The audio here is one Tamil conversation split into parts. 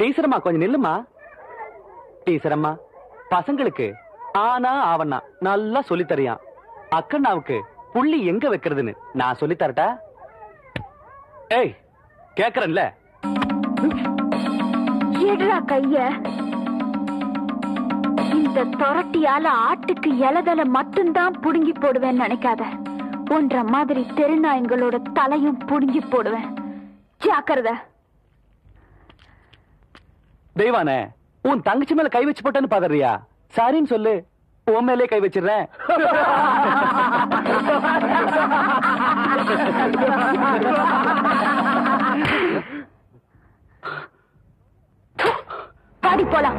டீச்சரம்மா கொஞ்சம் நில்லுமா டீச்சரம்மா பசங்களுக்கு ஆனா ஆவண்ணா நல்லா சொல்லி அக்கண்ணாவுக்கு புள்ளி எங்க வைக்கிறதுன்னு நான் சொல்லித்தரட்டா? ஏய் கேக்குறேன்ல. எடுறா கைய. இந்த தொரட்டியால ஆட்டுக்கு இலதலை மட்டும்தான் புடுங்கி போடுவேன்னு நினைக்காத. ஒன்ற மாதிரி தெருநாயங்களோட தலையும் புடுங்கி போடுவேன். ஜாக்கிரதை. தெய்வானே உன் தங்கச்சி மேல கை வச்சு போட்டேன்னு பாக்குறியா? சாரின்னு சொல்லு. உன் மேலே கை வச்சிடுறேன் பாடி போலாம்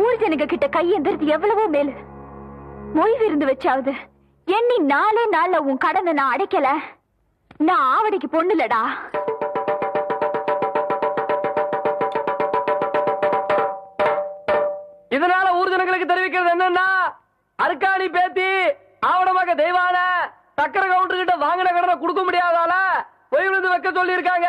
ஊர் ஜனங்க கிட்ட கையெந்திரது எவ்வளவோ மேலு. மொய் விருந்து வச்சாவது எண்ணி நாலே நாள்ல உன் கடனை நான் அடைக்கல. நான் ஆவடிக்கு பொண்ணுலடா. இதனால ஊர் ஜனங்களுக்கு தெரிவிக்கிறது என்னன்னா அருக்காணி பேத்தி ஆவணமாக தெய்வான சக்கர கவுண்டர் கிட்ட வாங்கின கடனை கொடுக்க முடியாதால பொய் விழுந்து வைக்க சொல்லி இருக்காங்க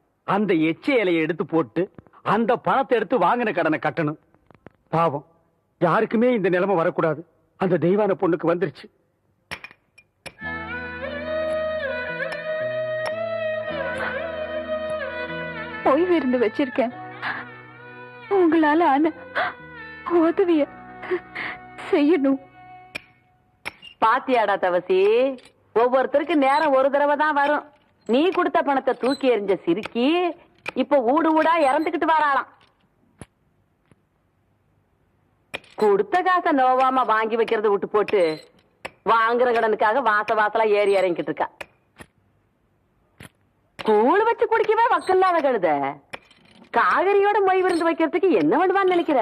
அந்த எச்ச இலையை எடுத்து போட்டு அந்த பணத்தை எடுத்து வாங்கின கடனை கட்டணும். பாவம். யாருக்குமே இந்த நிலைமை வரக்கூடாது. அந்த தெய்வான பொண்ணுக்கு வந்துருச்சு. விருந்து வச்சிருக்கேன். உங்களால ஆன உதவிய செய்யணும். பாத்தியாடா தவசி. ஒவ்வொருத்தருக்கு நேரம் ஒரு தடவை தான் வரும். நீ கொடுத்த பணத்தை தூக்கி எறிஞ்ச சிறுக்கி இப்ப ஊடு ஊடா இறந்துகிட்டு வராளாம். கொடுத்த காசை நோவாம வாங்கி வைக்கிறத விட்டு போட்டு வாங்குற கடனுக்காக வாச வாசலா ஏறி இறங்கிட்டு இருக்கா. கூழ் வச்சு குடிக்கவே வக்கல்லாத கழுத. காவிரியோட மொய் விருந்து வைக்கிறதுக்கு என்ன பண்ணுவான்னு நினைக்கிற?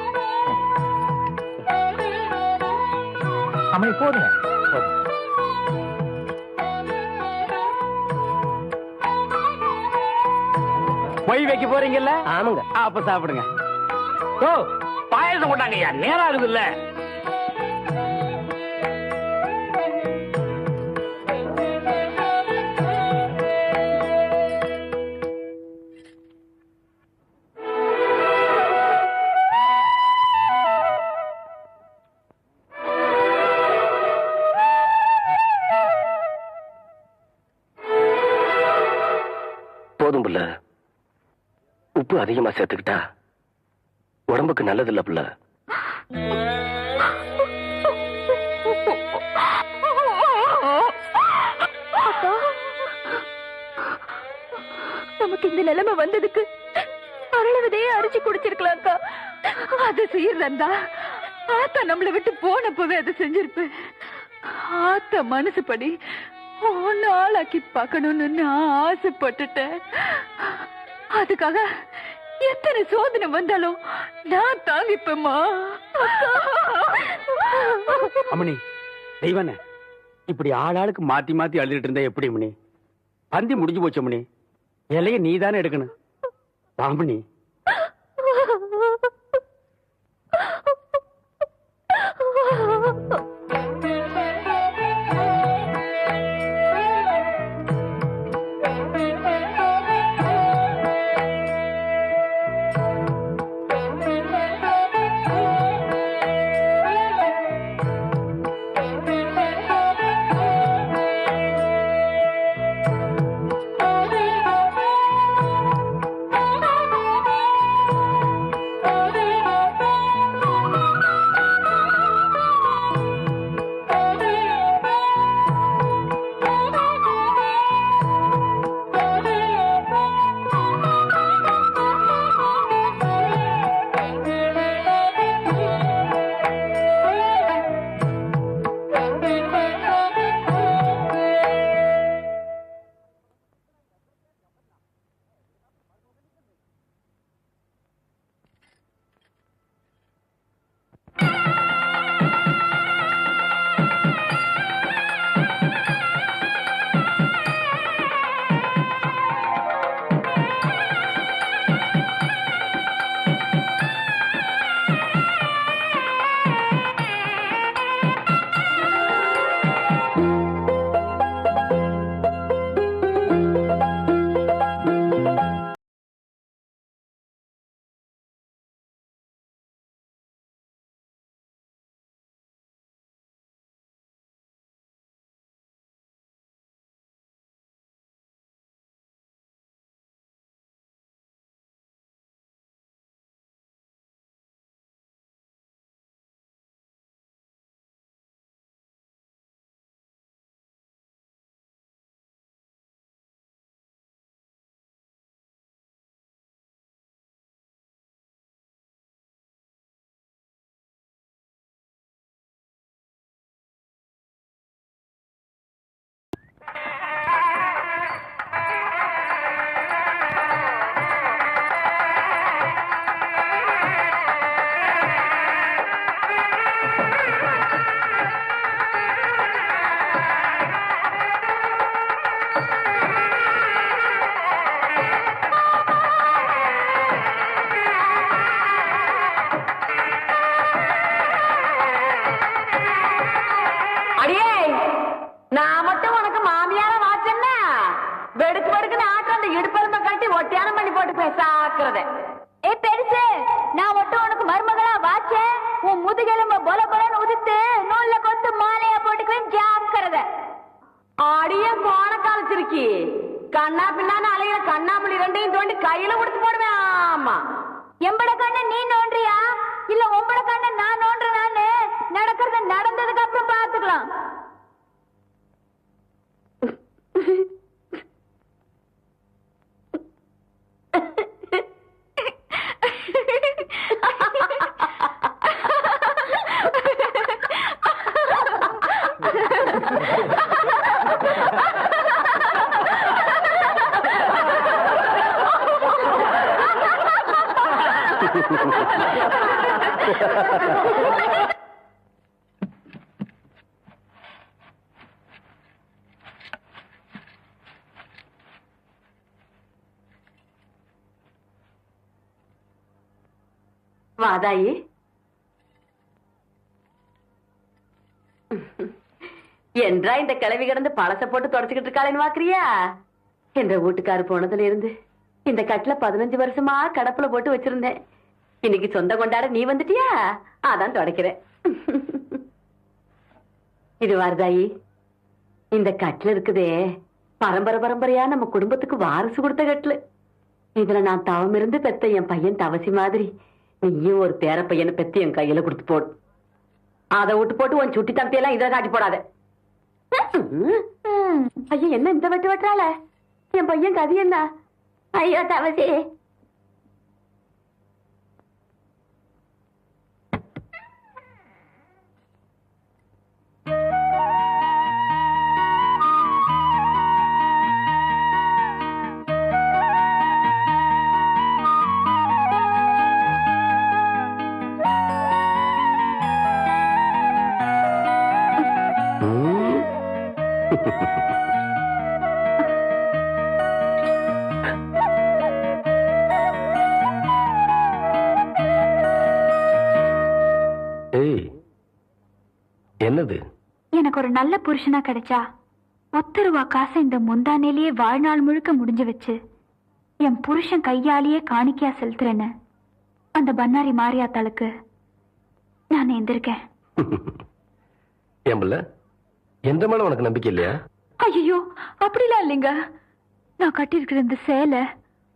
அம்மனி போடுங்க மொய் வைக்க போறீங்கல்ல? ஆமாங்க. அப்ப சாப்பிடுங்க. ஓ பாயசம் கொண்டாங்க ஐயா நேரம் ஆகுது போதும் புள்ள. உப்பு அதிகமா சேர்த்துக்கிட்டா உடம்புக்கு நல்லது இல்ல புள்ள நமக்கு இந்த நிலைமை வந்ததுக்கு அரளவதையே அரிச்சு குடிச்சிருக்கலாம்க்கா அது செய்யறதா ஆத்தா நம்மளை விட்டு போனப்பவே அதை செஞ்சிருப்பேன். ஆத்தா மனசுப்படி ஒன்னு ஆளாக்கி பார்க்கணும்னு நான் ஆசைப்பட்டுட்டேன். அதுக்காக எத்தனை சோதனை வந்தாலும் நான் தாங்கிப்பேம்மா. அம்மணி தெய்வனே இப்படி ஆளாளுக்கு மாத்தி மாத்தி அழுதுட்டு இருந்தா எப்படி அம்மணி பந்தி முடிஞ்சு போச்சு அம்மணி இலைய நீ தானே எடுக்கணும் ராமணி நான் மட்டும் உனக்கு மாமியார வாச்சேன்னா? வெடுக்கு வெடுக்குன்னு ஆட்டம் அந்த இடுப்பெலும்ப கட்டி ஒட்டியானம் பண்ணி போட்டு பேசாக்குறத. ஏ பெருசு நான் மட்டும் உனக்கு மருமகளா வாச்சேன்? உன் முதுகெலும்ப பொல பொலன்னு உதித்து நூல்ல கொத்து மாலையா போட்டுக்குவேன் ஜாக்கிரத. ஆடிய கோண காலச்சிருக்கி. கண்ணா பின்னான்னு அலையில கண்ணாமணி ரெண்டையும் தோண்டி கையில கொடுத்து போடுவேன் ஆமா. எம்பட கண்ண நீ நோன்றியா? இல்ல உம்பட கண்ண நான் நோன்றனான்னு நடக்கிறது நடந்ததுக்கு அப்புறம் பாத்துக்கலாம் Ha ha ha ha! வாதாயி என்றா இந்த கிளவி கிடந்து பழச போட்டு தொடச்சுக்கிட்டு இருக்காளேன்னு வாக்குறியா என்ற வீட்டுக்காரு போனதுல இருந்து இந்த கட்டில பதினஞ்சு வருஷமா கடப்புல போட்டு வச்சிருந்தேன். இன்னைக்கு சொந்த கொண்டாட நீ வந்துட்டியா? அதான் தொடக்கிறேன். இது வாரதாயி இந்த கட்டில இருக்குதே பரம்பரை பரம்பரையா நம்ம குடும்பத்துக்கு வாரிசு கொடுத்த கட்டில். இதுல நான் தவம் இருந்து பெத்த என் பையன் தவசி மாதிரி. நீயும் ஒரு பேர பையனை பெத்து என் கையில கொடுத்து போடு. அதை விட்டு போட்டு உன் சுட்டி தம்பியெல்லாம் இதை காட்டி போடாத. ம். ஐயோ என்ன இந்த வெட்டு வெட்டுறாள? என் பையன் கதி என்ன? ஐயோ தவசி. ஏய் என்னது? எனக்கு ஒரு நல்ல புருஷனா கிடைச்சா ஒத்த ரூபா காசை இந்த முந்தானேலேயே வாழ்நாள் முழுக்க முடிஞ்சு வச்சு என் புருஷன் கையாலேயே காணிக்கையா செலுத்துறேன்னு அந்த பன்னாரி மாரியாத்தாளுக்கு நான் எந்திருக்கேன். புள்ள? எந்த மேல உனக்கு நம்பிக்கை இல்லையா? ஐயோ அப்படிலாம் இல்லைங்க. நான் கட்டியிருக்கிற இந்த சேலை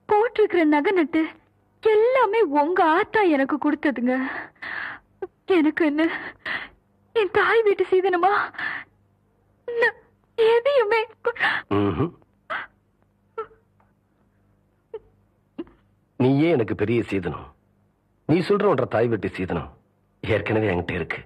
போட்டிருக்கிற நகை நட்டு எல்லாமே உங்க ஆத்தா எனக்கு கொடுத்ததுங்க. எனக்கு என்ன என் தாய் வீட்டு சீதனமா? எதையுமே. நீயே எனக்கு பெரிய சீதனம். நீ சொல்ற ஒன்ற தாய் வெட்டி சீதனம் ஏற்கனவே என்கிட்ட இருக்கு.